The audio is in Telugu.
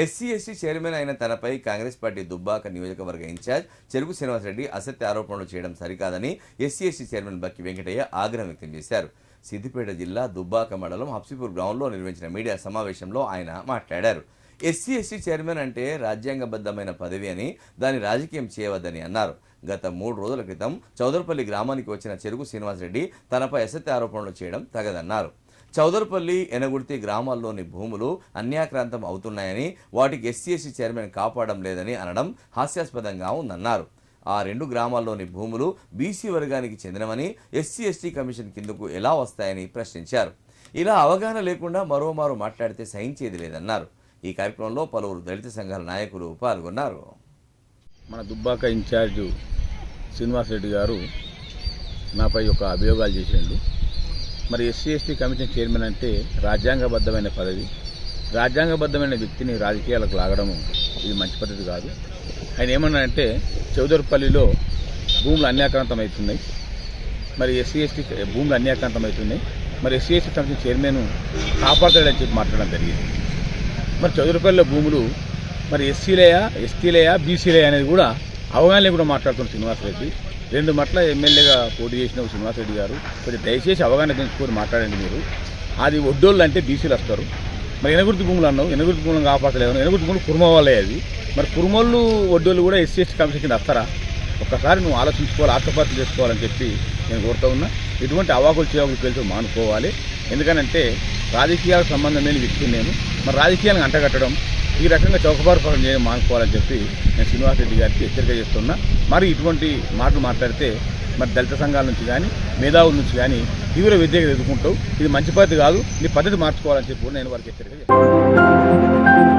ఎస్సీ ఎస్టీ చైర్మన్ అయిన తనపై కాంగ్రెస్ పార్టీ దుబ్బాక నియోజకవర్గ ఇన్ఛార్జ్ చెరుకు శ్రీనివాసరెడ్డి అసత్య ఆరోపణలు చేయడం సరికాదని SC ST chairman Bakki Venkataiah ఆగ్రహం వ్యక్తం చేశారు. సిద్దిపేట జిల్లా దుబ్బాక మండలం హబ్సిపూర్ గ్రౌండ్లో నిర్వహించిన మీడియా సమావేశంలో ఆయన మాట్లాడారు. ఎస్సీ ఎస్టీ చైర్మన్ అంటే రాజ్యాంగబద్ధమైన పదవి అని దాని రాజకీయం చేయవద్దని అన్నారు. గత మూడు రోజుల క్రితం చౌదరపల్లి గ్రామానికి వచ్చిన చెరుకు శ్రీనివాసరెడ్డి తనపై అసత్య ఆరోపణలు చేయడం తగదన్నారు. చౌదరపల్లి ఎనగుర్తి గ్రామాల్లోని భూములు అన్యాక్రాంతం అవుతున్నాయని వాటికి ఎస్సీఎస్సీ చైర్మన్ కాపాడడం లేదని అనడం హాస్యాస్పదంగా ఉందన్నారు. ఆ రెండు గ్రామాల్లోని భూములు బీసీ వర్గానికి చెందినవని ఎస్సీ ఎస్టీ కమిషన్ కిందకు ఎలా వస్తాయని ప్రశ్నించారు. ఇలా అవగాహన లేకుండా మరోమారు మాట్లాడితే సహించేది లేదన్నారు. ఈ కార్యక్రమంలో పలువురు దళిత సంఘాల నాయకులు పాల్గొన్నారు. మన దుబ్బాక ఇన్ఛార్జ్ శ్రీనివాసరెడ్డి గారు నాపై ఒక అభియోగాలు చేసిండు. మరి ఎస్సీ ఎస్టీ కమిషన్ చైర్మన్ అంటే రాజ్యాంగబద్ధమైన పదవి. రాజ్యాంగబద్ధమైన వ్యక్తిని రాజకీయాలకు లాగడం ఇది మంచి పద్ధతి కాదు. ఆయన ఏమన్నాడంటే చౌదరిపల్లిలో భూములు అన్యాక్రాంతం అవుతున్నాయి మరి ఎస్సీ ఎస్టీ భూములు అన్యాక్రాంతం అవుతున్నాయి మరి ఎస్సీ ఎస్టీ కమిషన్ చైర్మన్ కాపాడతాడని చెప్పి మాట్లాడడం జరిగింది. మరి చౌదరిపల్లిలో భూములు మరి ఎస్సీలయా ఎస్టీలయా బీసీలయా అనేది కూడా అవగాహన కూడా మాట్లాడుతున్న శ్రీనివాసరెడ్డి రెండు మట్ల ఎమ్మెల్యేగా పోటీ చేసిన శ్రీనివాసరెడ్డి గారు. కొంచెం దయచేసి అవగాహన పెంచుకొని మాట్లాడండి మీరు. అది ఒడ్డోళ్ళు అంటే బీసీలు వస్తారు. మరి ఎనగుర్తి భూములు అన్నావు. ఎనగుర్తి భూములను కాపాడలేదు ఎనగుర్తి భూములు కుర్మ వాళ్ళే అది. మరి కుర్మోళ్ళు ఒడ్డోళ్ళు కూడా ఎస్సీ ఎస్టీ కమిషన్ కింద వస్తారా? ఒక్కసారి నువ్వు ఆలోచించుకోవాలి ఆత్మపరిచయం చేసుకోవాలని చెప్పి నేను కోరుతా ఉన్నా. ఇటువంటి అవాకులు చేయకులు పేరుతో మానుకోవాలి. ఎందుకనంటే రాజకీయాలకు సంబంధం లేని వ్యక్తిని నేను. మరి రాజకీయాలను అంటగట్టడం ఈ రకంగా చౌకబారుపరం చేయడం మానుకోవాలని చెప్పి నేను శ్రీనివాసరెడ్డి గారికి హెచ్చరిక చేస్తున్నా. మరి ఇటువంటి మాటలు మాట్లాడితే మరి దళిత సంఘాల నుంచి కానీ మేధావుల నుంచి కానీ తీవ్ర వ్యతిరేకత ఎదుర్కొంటావు. ఇది మంచి పద్ధతి కాదు నీ పద్ధతి మార్చుకోవాలని చెప్పి నేను వారికి హెచ్చరిక చేస్తాను